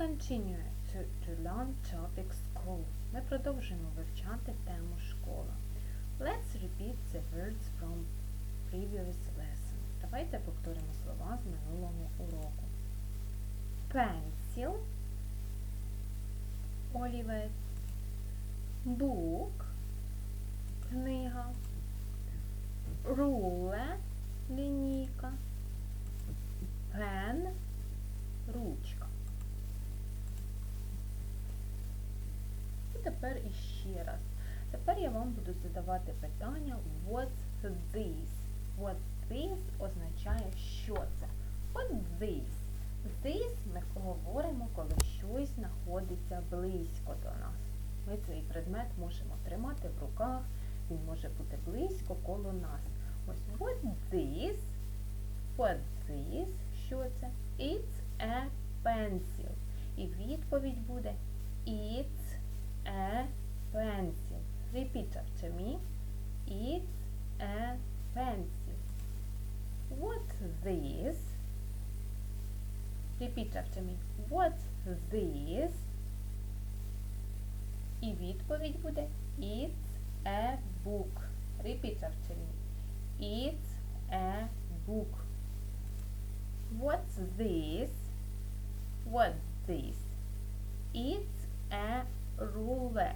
continue to, to learn topic school. Ми продовжуємо вивчати тему школа. Let's repeat the words from previous lesson. Давайте повторимо слова з минулого уроку. Pencil олівець book книга ruler лінійка pen ручка. Тепер іще раз. Тепер я вам буду задавати питання What's this? What's this означає, що це. What's this? This ми говоримо, коли щось знаходиться близько до нас. Ми цей предмет можемо тримати в руках, він може бути близько коло нас. Ось what's this? What's this? Що це? It's a pencil. І відповідь буде It's a pencil. Repeat after me. It's a pencil. What's this? Repeat after me. What's this? І відповідь буде It's a book. Repeat after me. It's a book. What's this? What's this? It's a ruler.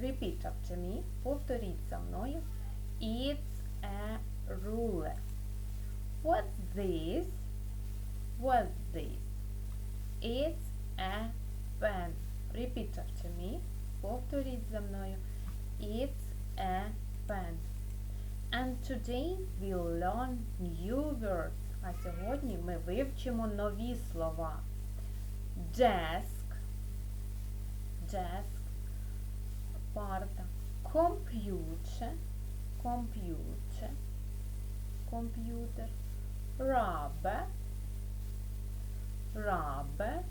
Repeat after me. Повторіть за мною. It's a ruler. What's this? What's this? It's a pen. Repeat after me. Повторіть за мною. It's a pen. And today we'll learn new words. А сьогодні ми вивчимо нові слова. Desk. Desk. Парта. Computer. Computer. Комп'ютер. Rubber. Rubber.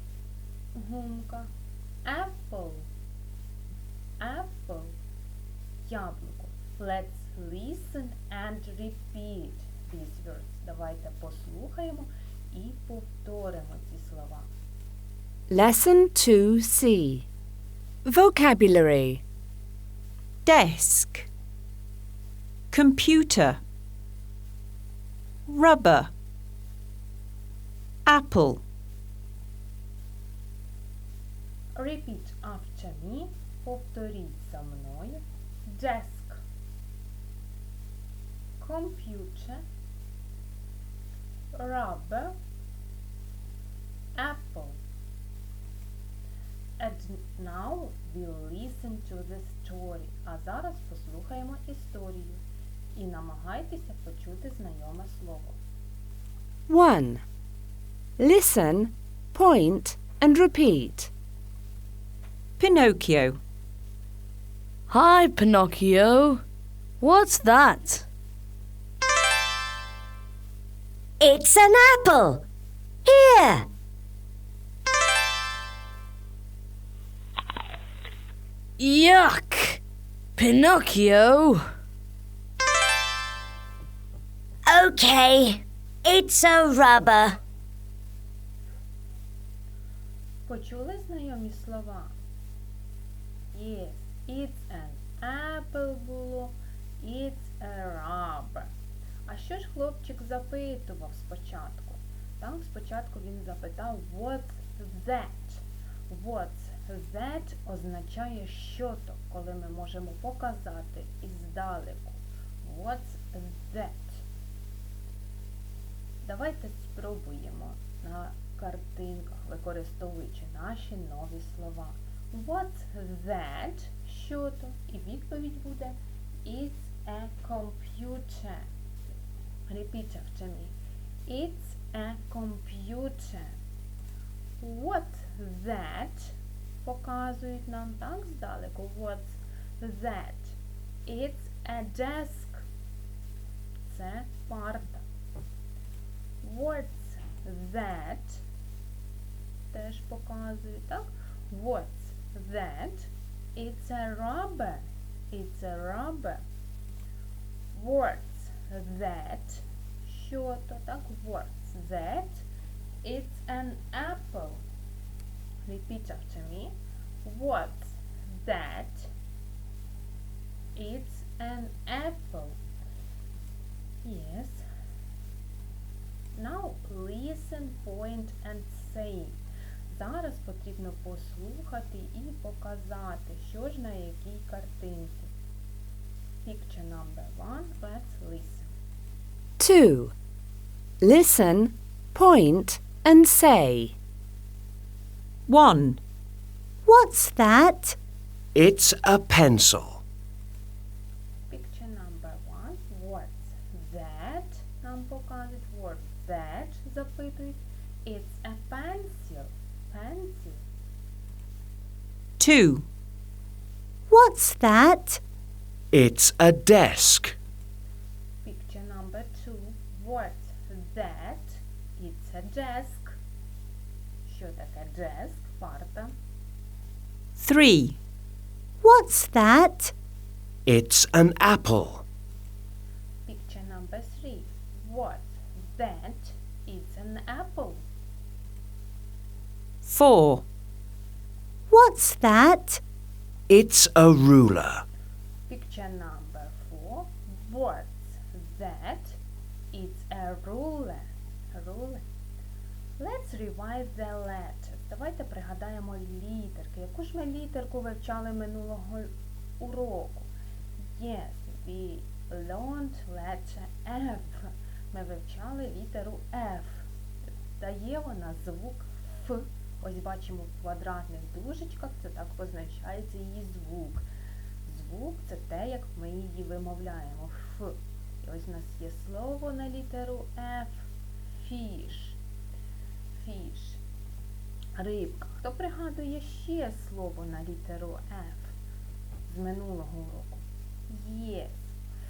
Гумка. Apple. Apple. Яблуко. Let's listen and repeat these words. Давайте послухаємо і повторимо ці слова. Lesson 2C Vocabulary desk, computer, rubber, apple, Repeat after me. Повторіть за мною. Desk. Computer. Rubber. Apple. And now we'll listen to the story. А зараз послухаємо історію. І намагайтеся почути знайоме слово. 1. Listen, point, and repeat. Pinocchio, Hi, Pinocchio. What's that? It's an apple. Here. Yuck! Pinocchio! Okay. It's a rubber. Почули знайомі слова? Yes, it's an apple було, it's a rubber. А що ж хлопчик запитував спочатку? Так, спочатку він запитав what's that? What's that означає що то, коли ми можемо показати іздалеку. What's that? Давайте спробуємо на картинках, використовуючи наші нові слова. What's that? Що то? І відповідь буде It's a computer. Repeat after me. It's a computer. What's that? Показують нам так здалеку. What's that? It's a desk. Це парта. What's that? Теж показує, так? What's that? It's a rubber. It's a rubber. What's that? Що то, так? What's that? It's an apple. Repeat after me. What's that? It's an apple. Yes. Now listen, point and say. Зараз потрібно послухати і показати, що ж на якій картинці. Picture number one. Let's listen. 2. Listen, point, and say. 1. What's that? It's a pencil. Picture number one. What's that? Нам показують. What's that? Запитують. It's a pencil. Pencil. 2. What's that? It's a desk. Picture number two. What's that? It's a desk. Що таке desk? Парта. 3. What's that? It's an apple. Picture number three. What's that? It's an apple. 4. What's that? It's a ruler. Picture number four. What's that? It's a ruler. Ruler. Let's revise the letters. Давайте пригадаємо літерки. Яку ж ми літерку вивчали минулого уроку? Yes, we learned letter F. Ми вивчали літеру F. Дає вона звук Ф. Ось бачимо в квадратних дужечках, це так позначається її звук. Звук це те, як ми її вимовляємо. Ф. І ось у нас є слово на літеру F. Фіш. Фіш. Рибка. Хто пригадує ще слово на літеру F з минулого уроку? Yes.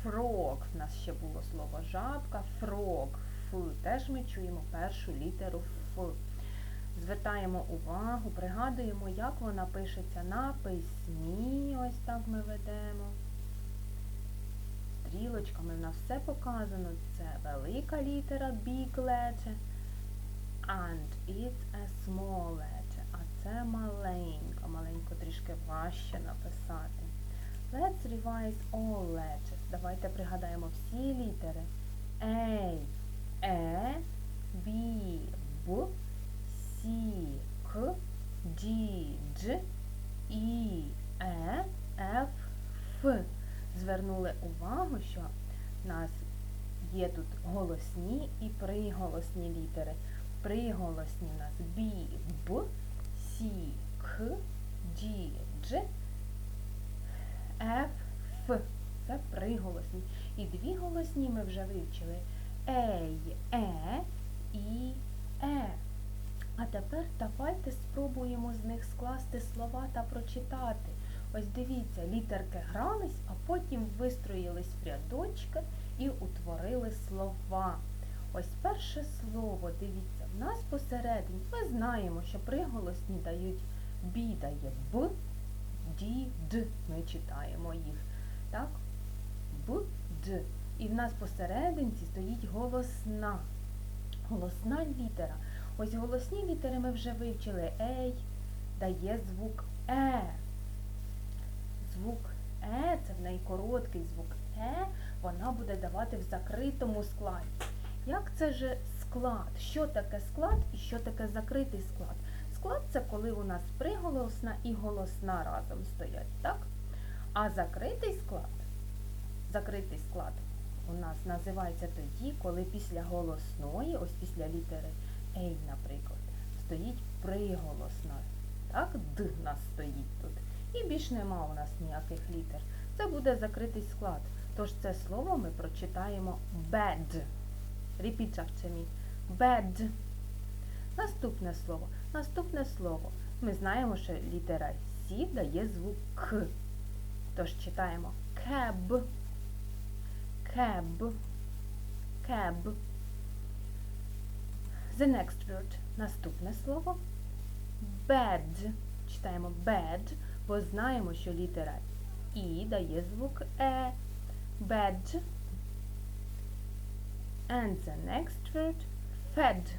Frog. У нас ще було слово жабка. Frog. Ф. Теж ми чуємо першу літеру Ф. Звертаємо увагу, пригадуємо, як вона пишеться на письмі. Ось так ми ведемо. Стрілочками в нас все показано. Це велика літера big letter. And it's a small letter. А це маленька. Маленько трішки важче написати. Let's revise all letters. Давайте пригадаємо всі літери. A, E, B, B, C, К, Д, Дж, І, Е, Ф, Ф. Звернули увагу, що в нас є тут голосні і приголосні літери. Приголосні у нас Б, Б, С, К, Д, Дж, Ф, Ф. Це приголосні. І дві голосні ми вже вивчили. Ей, Е і Е. А тепер давайте спробуємо з них скласти слова та прочитати. Ось дивіться, літерки грались, а потім вистроїлись в рядочки і утворили слова. Ось перше слово, дивіться, в нас посередині. Ми знаємо, що приголосні дають бі дає б, ді, д. Ми читаємо їх. Так? Б, д. І в нас посерединці стоїть голосна. Голосна літера. Ось голосні літери ми вже вивчили. Ей дає звук Е. Звук Е, це в неї короткий звук Е, вона буде давати в закритому складі. Як це же склад? Що таке склад і що таке закритий склад? Склад це коли у нас приголосна і голосна разом стоять, так? А закритий склад, закритий склад у нас називається тоді, коли після голосної, ось після літери Ей, наприклад, стоїть приголосна. Так, Д нас стоїть тут. І більш нема у нас ніяких літер. Це буде закритий склад. Тож це слово ми прочитаємо bed. Repeat after me. Bed. Наступне слово. Наступне слово. Ми знаємо, що літера Сі дає звук К. Тож читаємо cab. Cab. Cab. The next word. Наступне слово. Bed. Читаємо bed, бо знаємо, що літера І дає звук Е. Bed. And the next word. Fed.